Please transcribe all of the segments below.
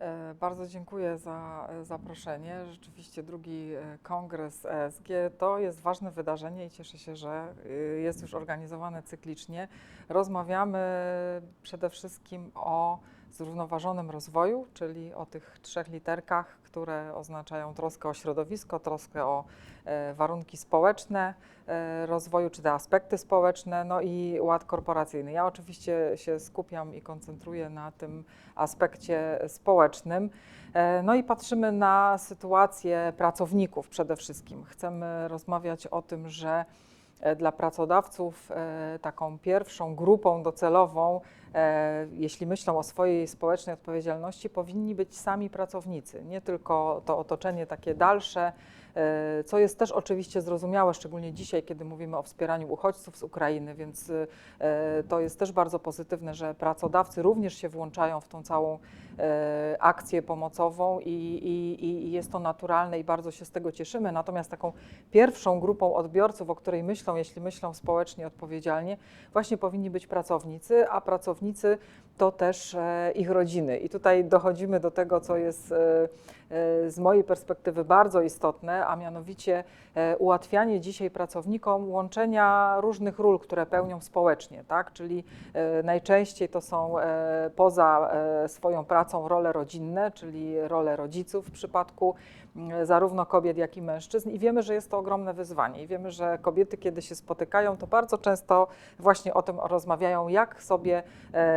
E, Bardzo dziękuję za e, zaproszenie. Rzeczywiście drugi e, kongres ESG to jest ważne wydarzenie i cieszę się, że jest już organizowane cyklicznie. Rozmawiamy przede wszystkim o zrównoważonym rozwoju, czyli o tych trzech literkach, które oznaczają troskę o środowisko, troskę o e, warunki społeczne e, rozwoju, czy te aspekty społeczne, no i ład korporacyjny. Ja oczywiście się skupiam i koncentruję na tym aspekcie społecznym. E, No i patrzymy na sytuację pracowników przede wszystkim. Chcemy rozmawiać o tym, że dla pracodawców e, taką pierwszą grupą docelową, e, jeśli myślą o swojej społecznej odpowiedzialności, powinni być sami pracownicy, nie tylko to otoczenie takie dalsze, e, co jest też oczywiście zrozumiałe, szczególnie dzisiaj, kiedy mówimy o wspieraniu uchodźców z Ukrainy, więc e, to jest też bardzo pozytywne, że pracodawcy również się włączają w tą całą e, akcję pomocową i, i, i jest to naturalne i bardzo się z tego cieszymy. Natomiast taką pierwszą grupą odbiorców, o której myślą, jeśli myślą społecznie odpowiedzialnie, właśnie powinni być pracownicy, a pracownicy to też e, ich rodziny. I tutaj dochodzimy do tego, co jest e, e, z mojej perspektywy bardzo istotne, a mianowicie e, ułatwianie dzisiaj pracownikom łączenia różnych ról, które pełnią społecznie, tak? Czyli e, najczęściej to są e, poza swoją pracą role rodzinne, czyli role rodziców w przypadku m, zarówno kobiet, jak i mężczyzn. I wiemy, że jest to ogromne wyzwanie. I wiemy, że kobiety, kiedy się spotykają, to bardzo często właśnie o tym rozmawiają, jak sobie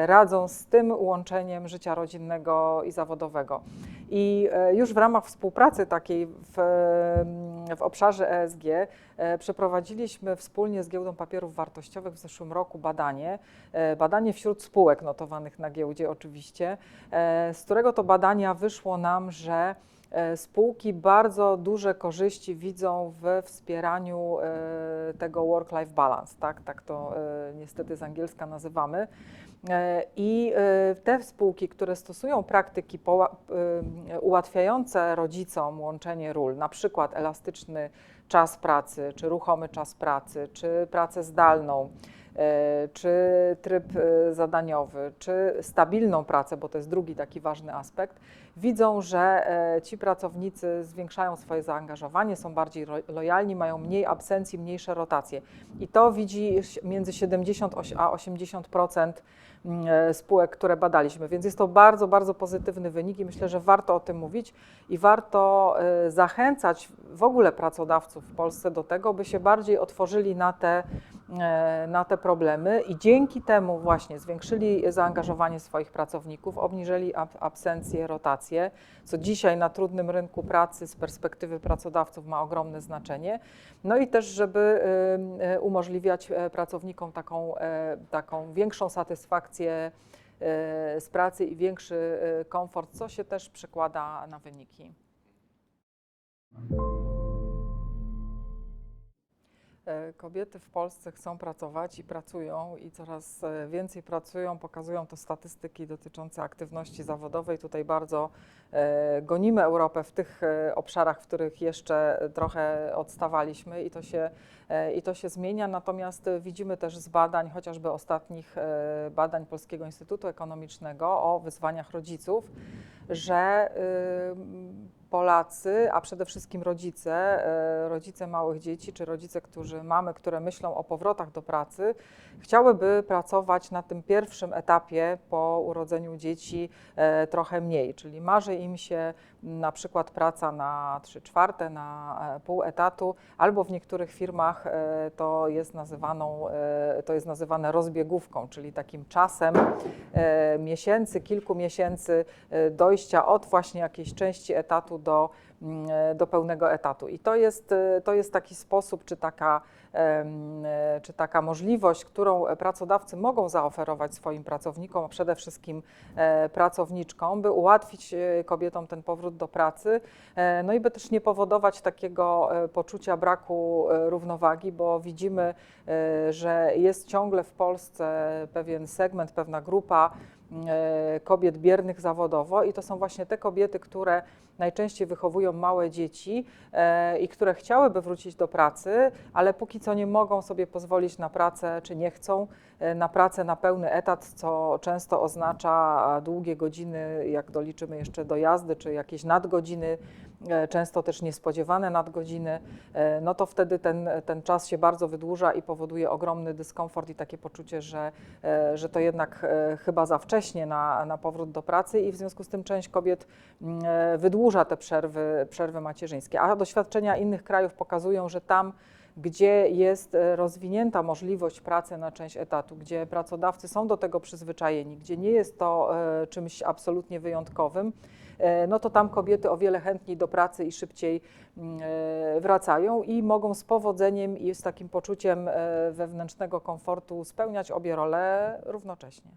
radzą z tym łączeniem życia rodzinnego i zawodowego. I e, już w ramach współpracy takiej w, w obszarze ESG e, przeprowadziliśmy wspólnie z Giełdą Papierów Wartościowych w zeszłym roku badanie, e, badanie wśród spółek notowanych na giełdzie oczywiście, z którego to badania wyszło nam, że spółki bardzo duże korzyści widzą we wspieraniu e, tego work-life balance, tak, tak to e, niestety z angielska nazywamy. E, I e, te spółki, które stosują praktyki e, ułatwiające rodzicom łączenie ról, na przykład elastyczny czas pracy, czy ruchomy czas pracy, czy pracę zdalną, e, czy tryb e, zadaniowy, czy stabilną pracę, bo to jest drugi taki ważny aspekt, widzą, że e, ci pracownicy zwiększają swoje zaangażowanie, są bardziej lojalni, mają mniej absencji, mniejsze rotacje. I to widzi między 70 oś- a 80% mm, e, spółek, które badaliśmy. Więc jest to bardzo, bardzo pozytywny wynik i myślę, że warto o tym mówić i warto e, zachęcać w ogóle pracodawców w Polsce do tego, by się bardziej otworzyli na te, e, na te problemy i dzięki temu właśnie zwiększyli zaangażowanie swoich pracowników, obniżyli ab- absencję, rotację, co dzisiaj na trudnym rynku pracy z perspektywy pracodawców ma ogromne znaczenie. No i też, żeby y, y, umożliwiać e, pracownikom taką, e, taką większą satysfakcję e, z pracy i większy e, komfort, co się też przekłada na wyniki. E, Kobiety w Polsce chcą pracować i pracują i coraz e, więcej pracują. Pokazują to statystyki dotyczące aktywności zawodowej. Tutaj bardzo e, gonimy Europę w tych obszarach, w których jeszcze trochę odstawaliśmy i to się, i to się zmienia. Natomiast widzimy też z badań, chociażby ostatnich badań Polskiego Instytutu Ekonomicznego o wyzwaniach rodziców, że y, Polacy, a przede wszystkim rodzice, e, rodzice małych dzieci, czy rodzice, którzy mamy, które myślą o powrotach do pracy, chciałyby pracować na tym pierwszym etapie po urodzeniu dzieci e, trochę mniej, czyli marzy im się na przykład praca na 3 czwarte, na e, pół etatu, albo w niektórych firmach e, to jest, nazywaną, to jest nazywane rozbiegówką, czyli takim czasem miesięcy, kilku miesięcy e, dojścia od właśnie jakiejś części etatu do, mm, e, do pełnego etatu. I to jest, e, to jest taki sposób, czy taka, e, czy taka możliwość, którą pracodawcy mogą zaoferować swoim pracownikom, a przede wszystkim pracowniczkom, by ułatwić kobietom ten powrót do pracy, no i by też nie powodować takiego poczucia braku równowagi, bo widzimy, że jest ciągle w Polsce pewien segment, pewna grupa kobiet biernych zawodowo i to są właśnie te kobiety, które najczęściej wychowują małe dzieci e, i które chciałyby wrócić do pracy, ale póki co nie mogą sobie pozwolić na pracę, czy nie chcą e, na pracę na pełny etat, co często oznacza długie godziny, jak doliczymy jeszcze do jazdy, czy jakieś nadgodziny, e, często też niespodziewane nadgodziny, e, no to wtedy ten, ten czas się bardzo wydłuża i powoduje ogromny dyskomfort i takie poczucie, że, e, że to jednak e, chyba za wcześnie na, na powrót do pracy i w związku z tym część kobiet mm, e, wydłuża te przerwy, przerwy macierzyńskie. A doświadczenia innych krajów pokazują, że tam, gdzie jest e, rozwinięta możliwość pracy na część etatu, gdzie pracodawcy są do tego przyzwyczajeni, gdzie nie jest to e, czymś absolutnie wyjątkowym, e, no to tam kobiety o wiele chętniej do pracy i szybciej mm, wracają i mogą z powodzeniem i z takim poczuciem wewnętrznego komfortu spełniać obie role równocześnie.